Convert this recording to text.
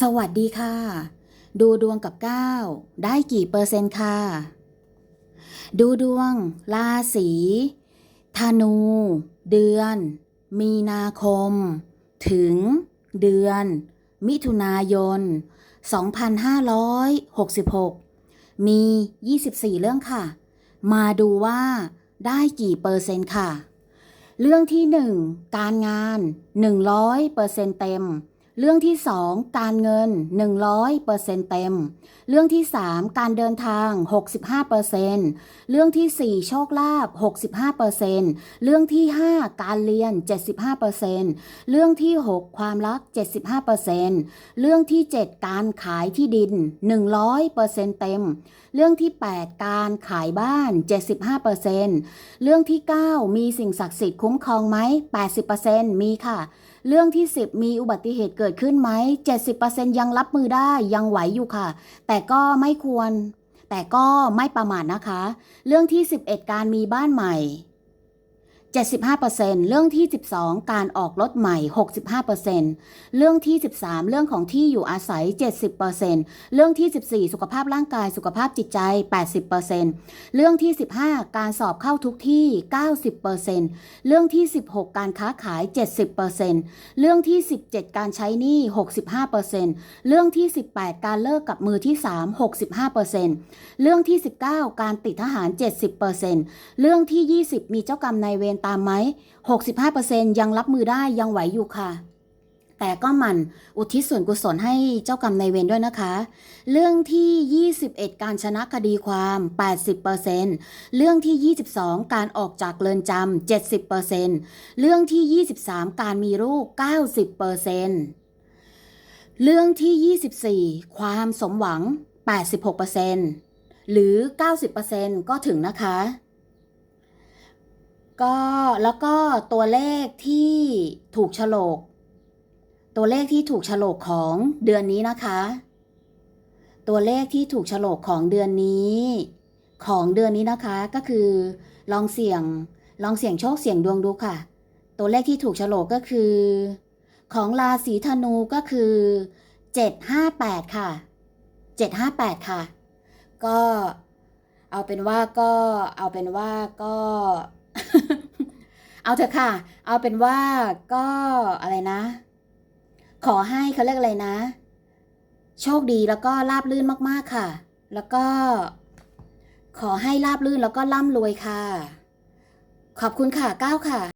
สวัสดีค่ะ ดูดวงกับ9ได้กี่เปอร์เซ็นต์ค่ะ ดูดวง ราศีธนู เดือน มีนาคม ถึง เดือน มิถุนายน 2566 มี 24 เรื่องค่ะ มาดูว่าได้กี่เปอร์เซ็นต์ค่ะ เรื่องที่ 1 การงาน 100เปอร์เซ็นต์เต็ม เรื่องที่ 2 การเงิน 100เปอร์เซ็นต์เต็ม เรื่องที่ 3 การเดินทาง 65เปอร์เซ็นต์เรื่องที่ 4 โชคลาภ65เปอร์เซ็นต์เรื่องที่ 5 การเรียน 75เปอร์เซ็นต์เรื่องที่ 6 ความรัก 75เปอร์เซ็นต์เรื่องที่ 7 การขายที่ดิน 100เปอร์เซ็นต์เต็ม เรื่องที่ 8 การขายบ้าน 75เปอร์เซ็นต์เรื่องที่ 9 มีสิ่งศักดิ์สิทธิ์คุ้มครองไหม80เปอร์เซ็นต์มีค่ะ เรื่องที่ 10 มีอุบัติเหตุเกิดขึ้นไหม 70%ยังรับมือได้ยังไหวอยู่ค่ะ แต่ก็ไม่ควร แต่ก็ไม่ประมาทนะคะ เรื่องที่ 11 การมีบ้านใหม่ 75%เรื่องที่ 12 การออกรถใหม่ 65%เรื่องที่ 13 เรื่องของที่อยู่อาศัย 70%เรื่องที่ 14 สุขภาพร่างกายสุขภาพจิตใจ 80%เรื่องที่ 15 การสอบเข้าทุกที่ 90%เรื่องที่ 16 การค้าขาย 70%เรื่องที่ 17 การใช้หนี้ 65%เรื่องที่ 18 การเลิกกับมือที่ 3 65%เรื่องที่ 19 การติดทหาร 70%เรื่องที่ 20 มีเจ้ากรรมนายเวรตามไหม 65%ยังรับมือได้ยังไหวอยู่ค่ะ แต่ก็หมันอุทิศส่วนกุศลให้เจ้ากรรมนายเวรด้วยนะคะ เรื่องที่ 21 การชนะคดีความ 80%เรื่องที่ 22 การออกจากเรือนจำ 70%เรื่องที่ 23 การมีลูก 90%เรื่องที่ 24 ความสมหวัง 86%หรือ 90%ก็ถึงนะคะ ก็แล้วก็ตัวเลขที่ถูกโฉลก ตัวเลขที่ถูกโฉลกของเดือนนี้นะคะ ตัวเลขที่ถูกโฉลกของเดือนนี้ ของเดือนนี้นะคะก็คือลองเสี่ยงลองเสี่ยงโชคเสี่ยงดวงดูค่ะ ตัวเลขที่ถูกโฉลกก็คือ ของราศีธนูก็คือ 758 ค่ะ 758 ค่ะ ก็เอาเป็นว่าก็เอาเป็นว่าก็ เอาเถอะค่ะ เอาเป็นว่าก็อะไรนะ ขอให้เขาเรียกอะไรนะ โชคดีแล้วก็ราบลื่นมากๆค่ะ แล้วก็ ขอให้ราบลื่นแล้วก็ร่ำรวยค่ะ ขอบคุณค่ะก้าวค่ะ